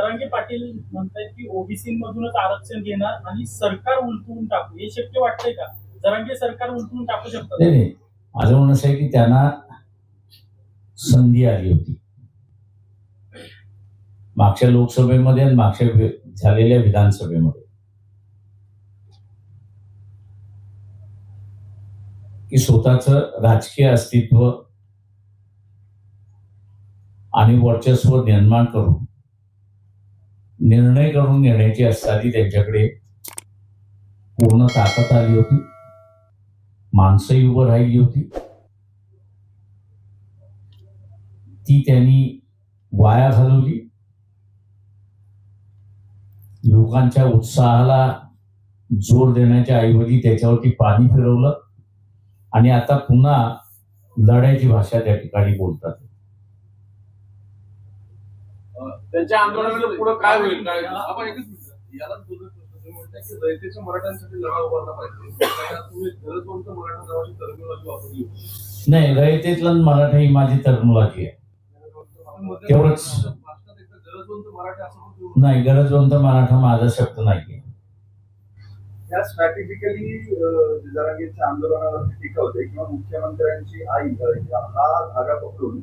जरांगे पाटील म्हणतात की ओबीसी मधूनच आरक्षण घेणार आणि सरकार उलटवून टाकू. हे शक्य वाटतंय का? जरांगे सरकार उलटवून टाकू शकतात? नाही नाही. माझं म्हणणं असं आहे की त्यांना संधी आली होती. मागच्या लोकसभेमध्ये आणि मागच्या वि- झालेल्या विधानसभेमध्ये. की स्वतःच राजकीय अस्तित्व आणि वर्चस्व निर्माण करून निर्णय करून घेण्याची असताना त्यांच्याकडे पूर्ण ताकद आली होती. माणसंही उभं राहिली होती. ती त्यांनी वाया घालवली. लोकांच्या उत्साहाला जोर देण्याच्या ऐवजी त्याच्यावरती पाणी फिरवलं. आणि आता पुन्हा लढायची भाषा त्या ठिकाणी बोलतात. त्यांच्या आंदोलनाला पुढे काय होईल? काय? आपण एकच याला दोन प्रश्न तुम्ही म्हणताय की रयतेच्या मराठ्यांसाठी लढा उभारला पाहिजे. तुम्ही मराठा नावाची वापरली होती. नाही रयतेतलं मराठा ही माझी तरमुलाची आहे. तेवढंच. नाही गरजवंत मराठा माझा शब्द नाही या स्ट्रॅटेजिकली जरांगीच्या आंदोलनावरती टीका होते किंवा मुख्यमंत्र्यांची आई हा धागा पकडून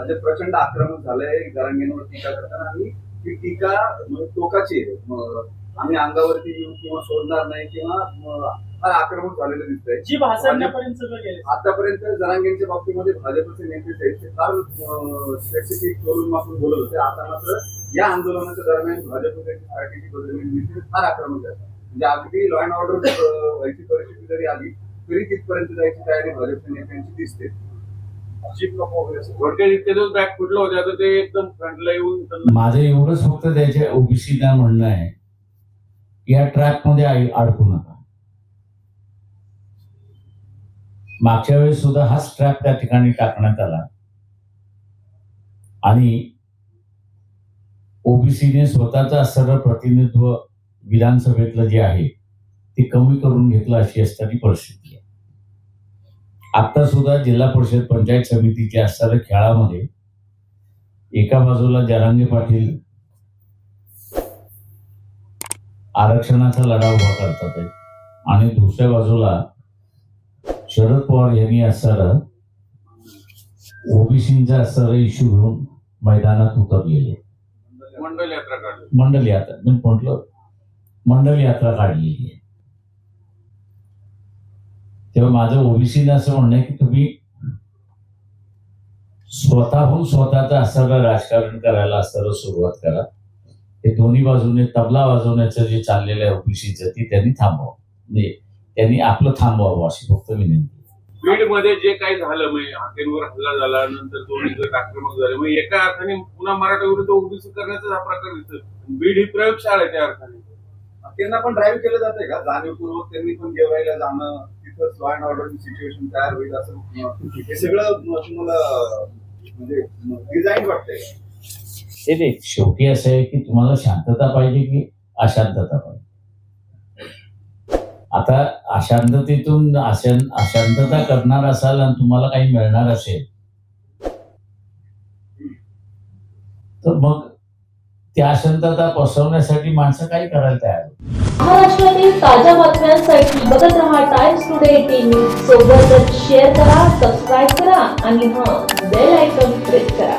आज प्रचंड आक्रमक झालंय जरांगींवर टीका करताना. आणि ती टीका म्हणजे टोकाची आहे. आम्ही अंगावरती येऊ किंवा सोडणार नाही किंवा फार आक्रमक झालेलं दिसतंय. जी गेले. आतापर्यंत जरांगेंच्या बाबतीमध्ये भाजपचे नेते जे ते फार स्पेसिफिक करून आपण बोलत होते. आता मात्र या आंदोलनाच्या दरम्यान भाजपच्या स्ट्रॅटेजी बदललेली दिसते. फार आक्रमक आहे म्हणजे अगदी लॉ अँड ऑर्डर व्हायची परिस्थिती जरी आली तरी तिथपर्यंत जायची तयारी भाजपच्या नेत्यांची दिसते. माझं एवढंच फक्त त्याच्या ओबीसीला म्हणणं आहे की या ट्रॅकमध्ये अडकू नका. मागच्या वेळेस सुद्धा हाच ट्रॅक त्या ठिकाणी टाकण्यात आला. आणि ओबीसीने स्वतःचा असणारं प्रतिनिधित्व विधानसभेतलं जे आहे ते कमी करून घेतलं अशी असताना परिस्थिती. आहे आता सुद्धा जिल्हा परिषद पंचायत समितीच्या असणाऱ्या खेळामध्ये एका बाजूला जरांगे पाटील आरक्षणाचा लढा उभा करतात आणि दुसऱ्या बाजूला शरद पवार यांनी असणारं ओबीसीचा असणारं इश्यू घेऊन मैदानात उतरलेले. मंडल यात्रा काढली. मंडल यात्रा मी म्हटलं मंडल यात्रा काढलेली आहे. तेव्हा माझं ओबीसीला असं म्हणणं आहे की तुम्ही स्वतःहून स्वतःचं असणारं राजकारण करायला असताना सुरुवात करा. हे दोन्ही बाजूने तबला वाजवण्याचं जे चाललेलं आहे ओबीसीचं ते त्यांनी थांबवावं म्हणजे त्यांनी आपलं थांबवावं अशी फक्त विनंती. बीडमध्ये जे काही झालं म्हणजे हाकेंवर हल्ला झाला नंतर दोन्ही गट आक्रमक झाले. म्हणजे एका अर्थाने पुन्हा मराठा विरुद्ध ओबीसी करण्याचा हा प्रकार दिसतो बीड ही प्रयोगशाळा आहे त्या अर्थाने. त्यांना पण ड्राईव्ह केलं जाते का? जाणीवपूर्वक त्यांनी पण जेवायला जाणं तिथं लॉ अँड ऑर्डर सिच्युएशन तयार होईल असं हे सगळं तुम्हाला म्हणजे डिझाईन वाटतंय. ते शेवटी असं आहे की तुम्हाला शांतता पाहिजे की अशांतता पाहिजे? आता अशांततेतून अशांतता करणार असाल आणि तुम्हाला काही मिळणार असेल तर मग त्या अशांतता पसरवण्यासाठी माणसं काही करायला तयार महाराष्ट्रातील ताज्या बातम्यांसाठी बघत रहा टाइम्स टुडे टीव्ही सोबतच शेअर करा सबस्क्राईब करा आणि हा बेल आयकॉन प्रेस करा.